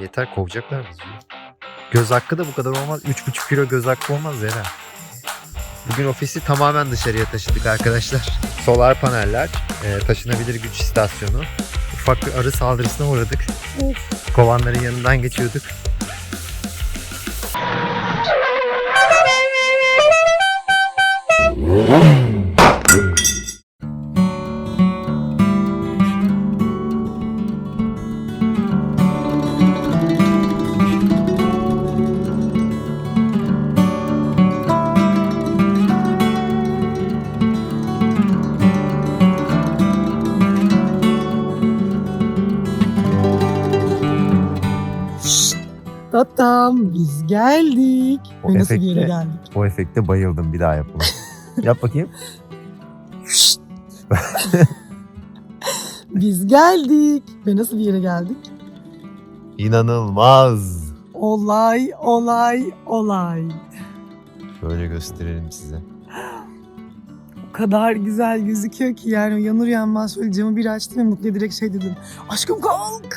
Yeter kovacaklar bizi. Göz hakkı da bu kadar olmaz. 3,5 kilo göz hakkı olmaz Zera. Bugün ofisi tamamen dışarıya taşıdık arkadaşlar. Solar paneller, e, taşınabilir güç istasyonu. Ufak bir arı saldırısına uğradık. Kovanların yanından geçiyorduk. Biz geldik. O Ve nasıl efekte- geldik? O efekte bayıldım bir daha yapalım. Yap bakayım. Biz geldik. Ve nasıl bir yere geldik? İnanılmaz. Olay, olay, olay. Şöyle gösterelim size. O kadar güzel gözüküyor ki yani uyanır uyanmaz şöyle camı bir açtım ve Mutlu'ya direkt şey dedim. Aşkım kalk.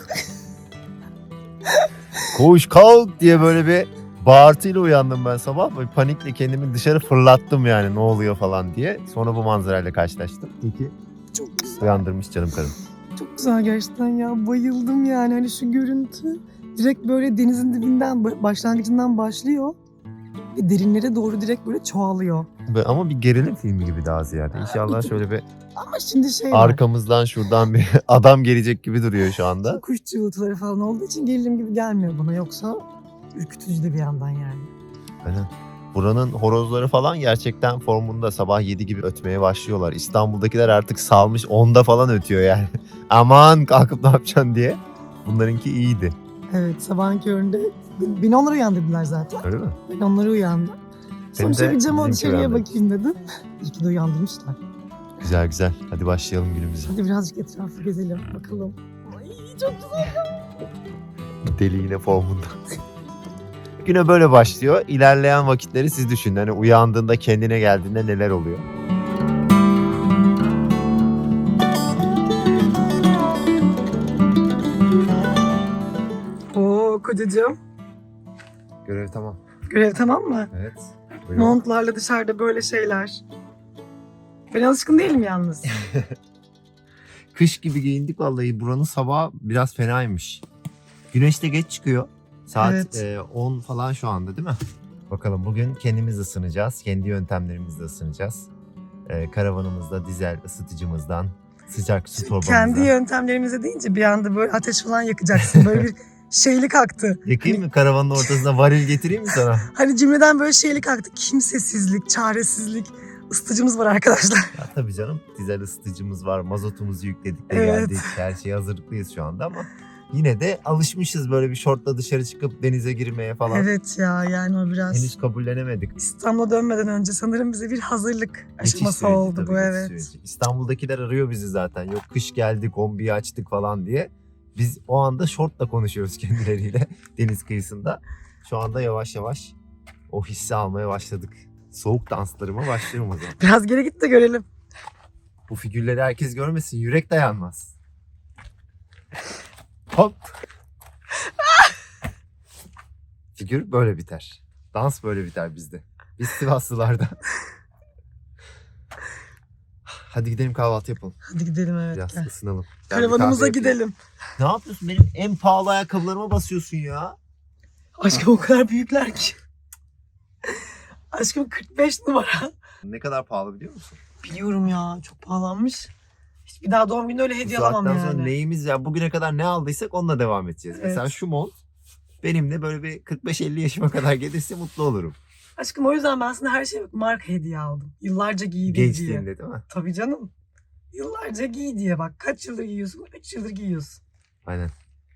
Koş kalk diye böyle bir bağırtıyla uyandım ben sabah. Böyle panikle kendimi dışarı fırlattım yani ne oluyor falan diye. Sonra bu manzarayla karşılaştım. İyi ki Çok güzel. uyandırmış canım karım. Çok güzel gerçekten ya. Bayıldım yani. Hani şu görüntü direkt böyle denizin dibinden ba- başlangıcından başlıyor. Ve derinlere doğru direkt böyle çoğalıyor. Ve- Ama bir gerilim filmi gibi daha ziyade. İnşallah şöyle bir Ama şimdi şey var. arkamızdan şuradan bir adam gelecek gibi duruyor şu anda. Kuş cıvıltıları falan olduğu için gerilim gibi gelmiyor bana. Yoksa ürkütücü de bir yandan yani. Aynen. Buranın horozları falan gerçekten formunda sabah 7 gibi ötmeye başlıyorlar. İstanbul'dakiler artık salmış 10'da falan ötüyor yani. Aman kalkıp ne yapacaksın diye. Bunlarınki iyiydi. Evet sabahın köründe beni onları uyandırdılar zaten. Öyle mi? Ben onları uyandım. Sonuçta bir cama dışarıya bakayım dedim. İyi ki de uyandırmışlar. Güzel güzel. Hadi başlayalım günümüze. Hadi birazcık etrafı gezelim bakalım. Ay çok güzel. Deli yine formunda. Güne böyle başlıyor. İlerleyen vakitleri siz düşünün. Hani uyandığında kendine geldiğinde neler oluyor? Oo kocacığım. Görev tamam. Görev tamam mı? Evet. Montlarla dışarıda böyle şeyler. Ben alışkın değilim yalnız. Kış gibi giyindik vallahi. Buranın sabahı biraz fenaymış. Güneş de geç çıkıyor. Saat Evet. e, 10 falan şu anda değil mi? Bakalım bugün kendimiz ısınacağız. Kendi yöntemlerimizle ısınacağız. E, karavanımızda dizel ısıtıcımızdan sıcak su torbamızdan. Kendi yöntemlerimize deyince bir anda böyle ateş falan yakacaksın. Böyle bir şeylik aktı. Yakayım mı karavanın ortasına varil getireyim mi sana? Hani cümleden böyle şeylik aktı. Kimsesizlik, çaresizlik. Isıtıcımız var arkadaşlar. Ya tabii canım dizel ısıtıcımız var. Mazotumuzu yükledik de Evet. geldik. Her şeye hazırlıklıyız şu anda ama yine de alışmışız böyle bir şortla dışarı çıkıp denize girmeye falan. Evet ya yani o biraz Henüz kabullenemedik. İstanbul'a dönmeden önce sanırım bize bir hazırlık aşaması süreci oldu bu evet. süreci. İstanbul'dakiler arıyor bizi zaten. Yok kış geldi kombiyi açtık falan diye. Biz o anda şortla konuşuyoruz kendileriyle deniz kıyısında. Şu anda yavaş yavaş o hissi almaya başladık. Soğuk danslarıma başlıyorum o zaman. Biraz geri git de görelim. Bu figürleri herkes görmesin. Yürek dayanmaz. Hop. Figür böyle biter. Dans böyle biter bizde. Biz Sivaslılarda. Hadi gidelim kahvaltı yapalım. Hadi gidelim evet. Biraz gel. ısınalım. Gel bir Karavanımıza kahve yapayım. gidelim. Ne yapıyorsun? Benim en pahalı ayakkabılarıma basıyorsun ya. Aşkım o kadar büyükler ki. Aşkım 45 numara. Ne kadar pahalı biliyor musun? Biliyorum ya çok pahalanmış. Hiç bir daha doğum günü öyle Bu hediye alamam saatten yani. sonra neyimiz ya bugüne kadar ne aldıysak onunla devam edeceğiz. Evet. Mesela şu mont benimle böyle bir 45-50 yaşıma kadar gelirse mutlu olurum. Aşkım o yüzden ben sana her bak marka hediye aldım. Yıllarca giy diye. Gençliğinde değil mi? Tabii canım. Yıllarca giy diye bak. Kaç yıldır giyiyorsun? 3 yıldır giyiyorsun. Aynen.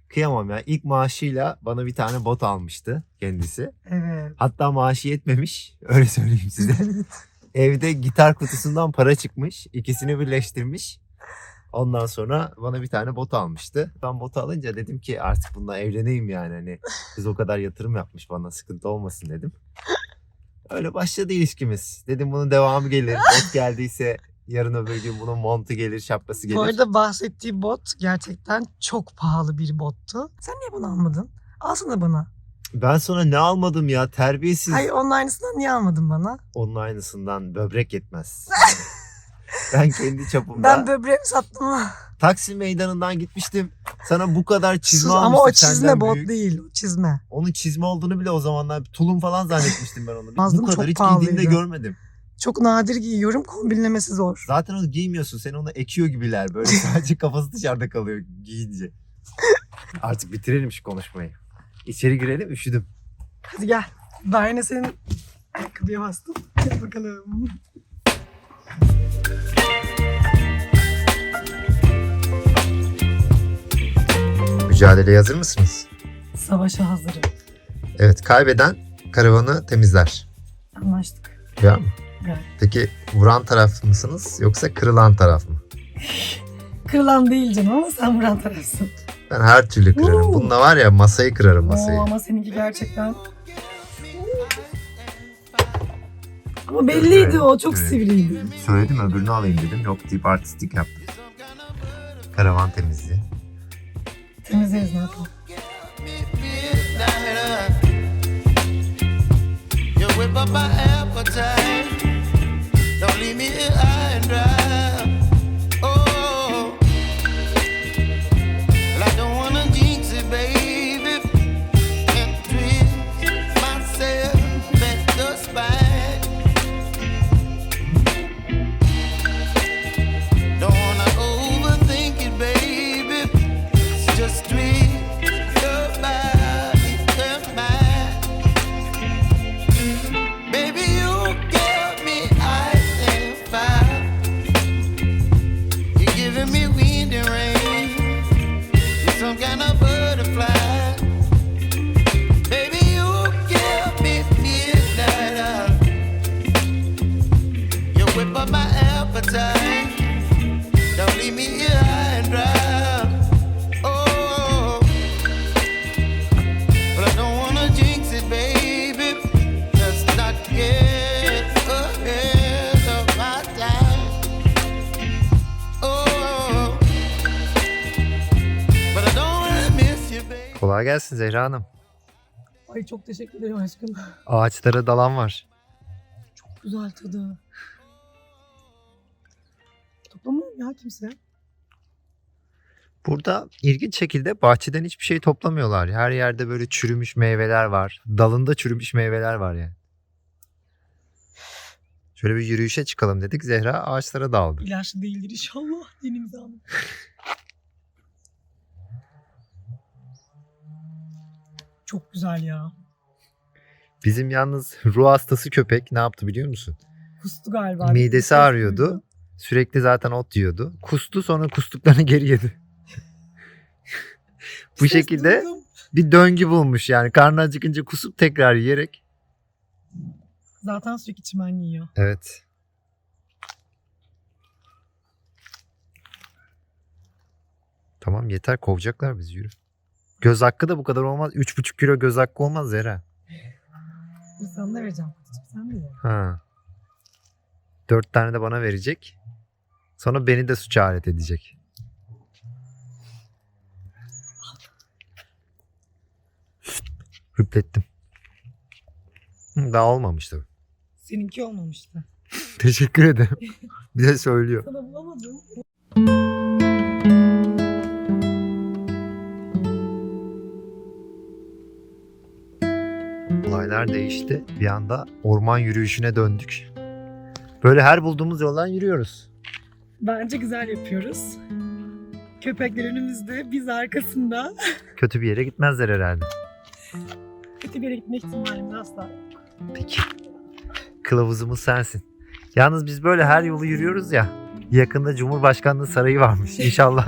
Kıyamam ya. İlk maaşıyla bana bir tane bot almıştı kendisi. Evet. Hatta maaşı yetmemiş. Öyle söyleyeyim size. Evde gitar kutusundan para çıkmış. İkisini birleştirmiş. Ondan sonra bana bir tane bot almıştı. Ben botu alınca dedim ki artık bununla evleneyim yani. Hani kız o kadar yatırım yapmış bana sıkıntı olmasın dedim. Öyle başladı ilişkimiz. Dedim bunun devamı gelir. Bot geldiyse yarın öbür gün bunun montu gelir, şapkası gelir. Bu arada bahsettiği bot gerçekten çok pahalı bir bottu. Sen niye bunu almadın? Alsana bana. Ben sana ne almadım ya terbiyesiz. Hayır onun aynısından niye almadın bana? Onun aynısından böbrek yetmez. ben kendi çapımda Ben böbreğimi sattım ama. Taksim meydanından gitmiştim. Sana bu kadar çizme Sus, almıştım. ama o çizme bot büyük. değil. O çizme. Onun çizme olduğunu bile o zamanlar tulum falan zannetmiştim ben onu. Mazlum bu kadar çok hiç pahalıydı. görmedim. Çok nadir giyiyorum. Kombinlemesi zor. Zaten onu giymiyorsun. Sen onu ekiyor gibiler. Böyle sadece kafası dışarıda kalıyor giyince. Artık bitirelim şu konuşmayı. İçeri girelim üşüdüm. Hadi gel. Ben yine senin ayakkabıya bastım. Gel bakalım. Mücadeleye hazır mısınız? Savaşa hazırım. Evet kaybeden karavanı temizler. Anlaştık. Ya? Evet. Peki vuran taraf mısınız yoksa kırılan taraf mı? Kırılan değil canım ama sen vuran tarafsın. Ben her türlü kırarım. Oo. Bununla var ya masayı kırarım masayı. Oo, ama seninki gerçekten... Ama belliydi o. Çok Evet. sivriydi. Söyledim öbürünü alayım dedim. Yok deyip artistik yaptım. Karavan temizliği. Ne yapalım. You whip up my appetite. Don't leave me Kolay gelsin Zehra Hanım. Ay çok teşekkür ederim aşkım. Ağaçlara dalan var. Güzel tadı. Toplamıyor ya kimse. Burada ilginç şekilde bahçeden hiçbir şey toplamıyorlar. Her yerde böyle çürümüş meyveler var. Dalında çürümüş meyveler var yani. Şöyle bir yürüyüşe çıkalım dedik. Zehra ağaçlara daldı. İlaçlı değildir inşallah. Denimize alın. Çok güzel ya. Bizim yalnız ruh hastası köpek ne yaptı biliyor musun? Kustu galiba. Midesi ağrıyordu. Sürekli zaten ot yiyordu. Kustu sonra kustuklarını geri yedi. Bu Ses şekilde duydum. bir döngü bulmuş yani. Karnı acıkınca kusup tekrar yiyerek. Zaten sürekli çimen yiyor. Evet. Tamam yeter kovacaklar bizi yürü. Göz hakkı da bu kadar olmaz. 3,5 kilo göz hakkı olmaz Zehra. Bir sana da vereceğim. Sen de ye. Ha. 4 tane de bana verecek. Sonra beni de suça alet edecek. Hüplettim. Hı, Daha olmamış tabii. Seninki olmamıştı. Teşekkür ederim. Bir de söylüyor. Sana bulamadım. Olaylar değişti. Bir anda orman yürüyüşüne döndük. Böyle her bulduğumuz yoldan yürüyoruz. Bence güzel yapıyoruz. Köpekler önümüzde, biz arkasında. Kötü bir yere gitmezler herhalde. Kötü bir yere gitme ihtimalimiz asla yok. Peki. Kılavuzumuz sensin. Yalnız biz böyle her yolu yürüyoruz ya. Yakında Cumhurbaşkanlığı sarayı varmış. İnşallah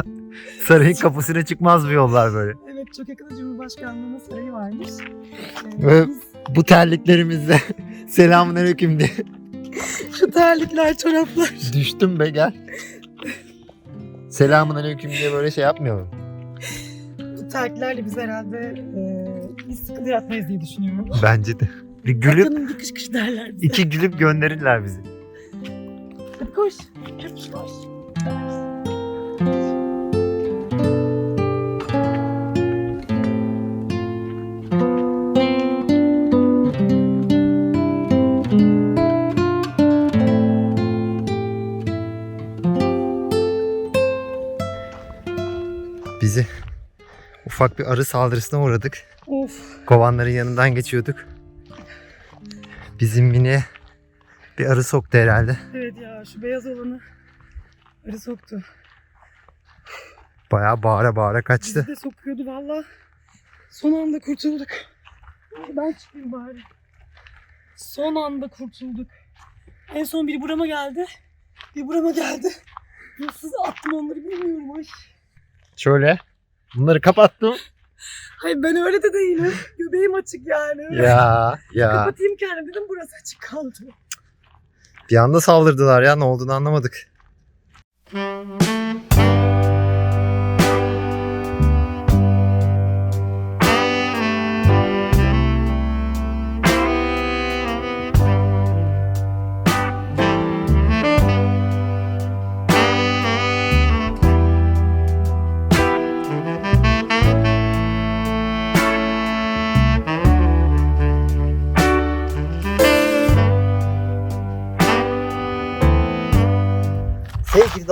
sarayın kapısına çıkmaz bu yollar böyle. Evet çok yakında Cumhurbaşkanlığı'nın sarayı varmış. Ee, Evet. biz Bu terliklerimizle selamun aleyküm diye şu terlikler, çoraplar. düştüm be gel. Selamun aleyküm diye böyle şey yapmıyorum. Bu terliklerle biz herhalde e, bir sıkıntı yaratmayız diye düşünüyorum. Bence de. Bir gülüp Canım bir kış kış derler bize. iki gülüp gönderirler bizi. Hadi koş. Koş koş. Ufak bir arı saldırısına uğradık. Of. Kovanların yanından geçiyorduk. Bizim miniye bir arı soktu herhalde. Evet ya şu beyaz olanı arı soktu. Bayağı bağıra bağıra kaçtı. Bizi de sokuyordu valla. Son anda kurtulduk. Ben çıkayım bari. Son anda kurtulduk. En son biri burama geldi. Bir burama geldi. Nasıl attım onları bilmiyorum ay. Şöyle. Bunları kapattım. Hayır ben öyle de değilim. Göbeğim açık yani. Ya ya. Kapatayım kendimi dedim burası açık kaldı. Bir anda saldırdılar ya ne olduğunu anlamadık.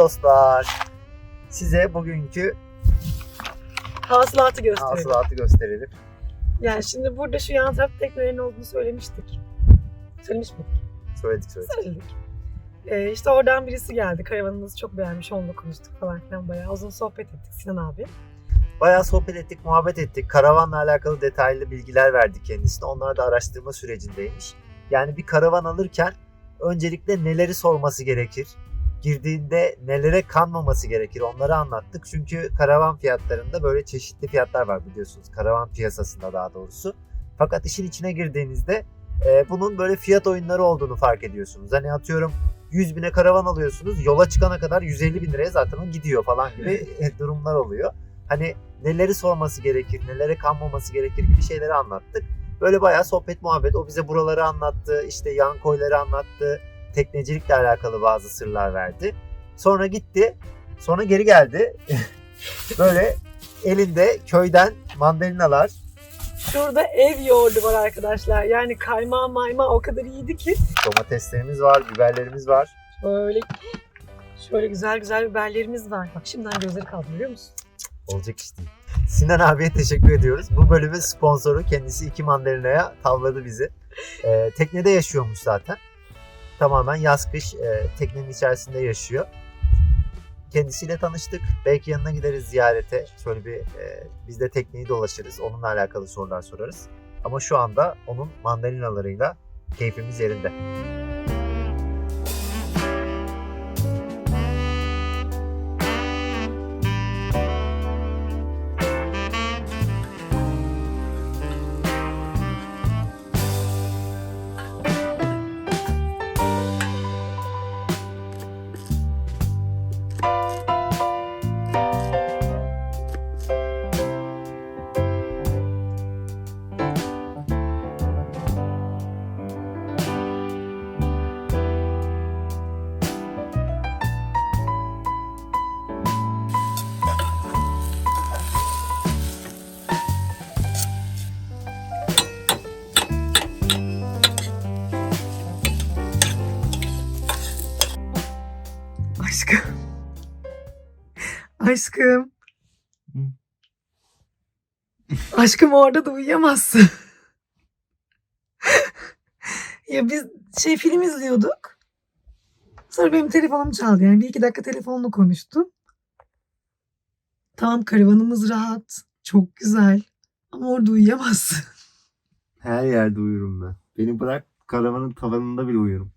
Dostlar, size bugünkü Hasılatı gösterelim. hasılatı gösterelim. Yani şimdi burada şu yan tarafta teknelerin olduğunu söylemiştik. Söylemiş miydik? Söyledik söyledik. Söyledik. Ee, işte oradan birisi geldi. Karavanınızı çok beğenmiş. Onunla konuştuk falan filan. Bayağı uzun sohbet ettik Sinan abi. Bayağı sohbet ettik, muhabbet ettik. Karavanla alakalı detaylı bilgiler verdik kendisine. Onlar da araştırma sürecindeymiş. Yani bir karavan alırken öncelikle neleri sorması gerekir? Girdiğinde nelere kanmaması gerekir onları anlattık. Çünkü karavan fiyatlarında böyle çeşitli fiyatlar var biliyorsunuz. Karavan piyasasında daha doğrusu. Fakat işin içine girdiğinizde e, bunun böyle fiyat oyunları olduğunu fark ediyorsunuz. Hani atıyorum 100 bine karavan alıyorsunuz. Yola çıkana kadar 150 bin liraya zaten o gidiyor falan gibi durumlar oluyor. Hani neleri sorması gerekir, nelere kanmaması gerekir gibi şeyleri anlattık. Böyle bayağı sohbet muhabbet. O bize buraları anlattı, işte yan koyları anlattı. Teknecilikle alakalı bazı sırlar verdi. Sonra gitti. Sonra geri geldi. Böyle elinde köyden mandalinalar. Şurada ev yoğurdu var arkadaşlar. Yani kaymağı mayma o kadar iyiydi ki. Domateslerimiz var, biberlerimiz var. Böyle şöyle güzel güzel biberlerimiz var. Bak şimdiden gözleri kaldı biliyor musun? Olacak iş değil. Sinan abiye teşekkür ediyoruz. Bu bölümün sponsoru kendisi iki mandalinaya tavladı bizi. Ee, teknede yaşıyormuş zaten. Tamamen yaz kış e, teknenin içerisinde yaşıyor. Kendisiyle tanıştık. Belki yanına gideriz ziyarete. Şöyle bir e, biz de tekneyi dolaşırız. Onunla alakalı sorular sorarız. Ama şu anda onun mandalinalarıyla keyfimiz yerinde. Aşkım. Aşkım orada da uyuyamazsın. ya biz şey film izliyorduk. Sonra benim telefonum çaldı. Yani bir iki dakika telefonla konuştum. Tamam karavanımız rahat. Çok güzel. Ama orada uyuyamazsın. Her yerde uyurum ben. Beni bırak karavanın tavanında bile uyurum.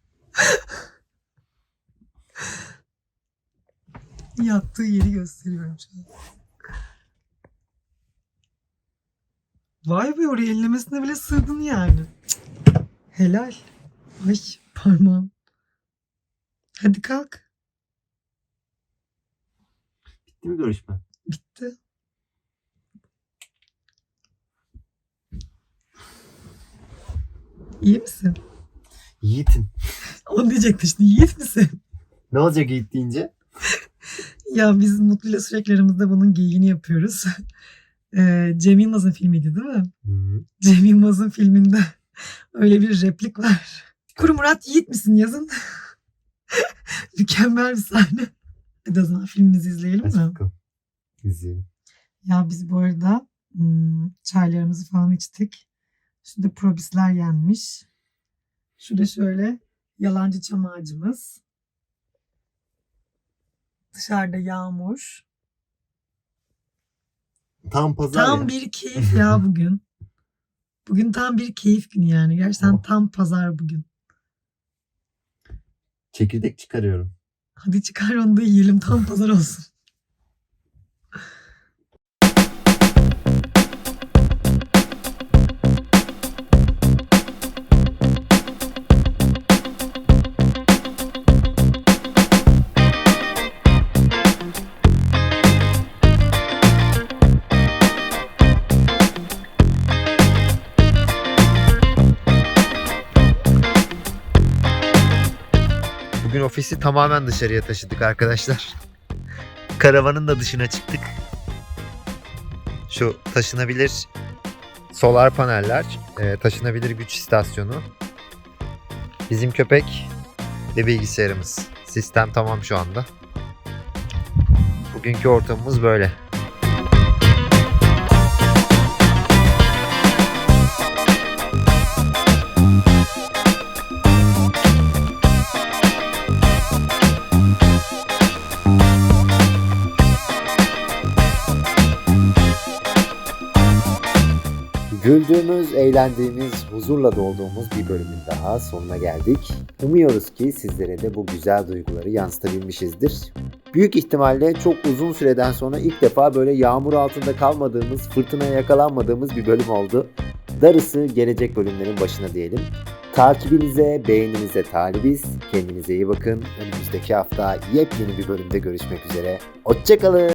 Yattığı yeri gösteriyorum şu an. Vay be oraya ellemesine bile sığdın yani. Cık. Helal. Ay parmağım. Hadi kalk. Bitti mi görüşme? Bitti. İyi misin? Yiğit'in. Onu diyecektin şimdi. Yiğit misin? Ne olacak Yiğit deyince? Ya biz Mutlu'yla sürekli aramızda bunun geyiğini yapıyoruz. Ee, Cem Yılmaz'ın filmiydi değil mi? Cem Yılmaz'ın filminde öyle bir replik var. Kuru Murat Yiğit misin yazın. Mükemmel bir sahne. Hadi o zaman filmimizi izleyelim mi? bakalım. İzleyelim. Ya biz bu arada hmm, çaylarımızı falan içtik. Şurada probisler yenmiş. Şurada şöyle yalancı çam ağacımız. Dışarıda yağmur. Tam pazar Tam ya. bir keyif ya bugün. Bugün tam bir keyif günü yani. Gerçekten Oh. tam pazar bugün. Çekirdek çıkarıyorum. Hadi çıkar onu da yiyelim tam pazar olsun. Bugün ofisi tamamen dışarıya taşıdık arkadaşlar. Karavanın da dışına çıktık. Şu taşınabilir solar paneller, e, taşınabilir güç istasyonu. Bizim köpek ve bilgisayarımız. Sistem tamam şu anda. Bugünkü ortamımız böyle. Güldüğümüz, eğlendiğimiz, huzurla dolduğumuz bir bölümün daha sonuna geldik. Umuyoruz ki sizlere de bu güzel duyguları yansıtabilmişizdir. Büyük ihtimalle çok uzun süreden sonra ilk defa böyle yağmur altında kalmadığımız, fırtınaya yakalanmadığımız bir bölüm oldu. Darısı gelecek bölümlerin başına diyelim. Takibinize, beğeninize talibiz. Kendinize iyi bakın. Önümüzdeki hafta yepyeni bir bölümde görüşmek üzere. Hoşçakalın.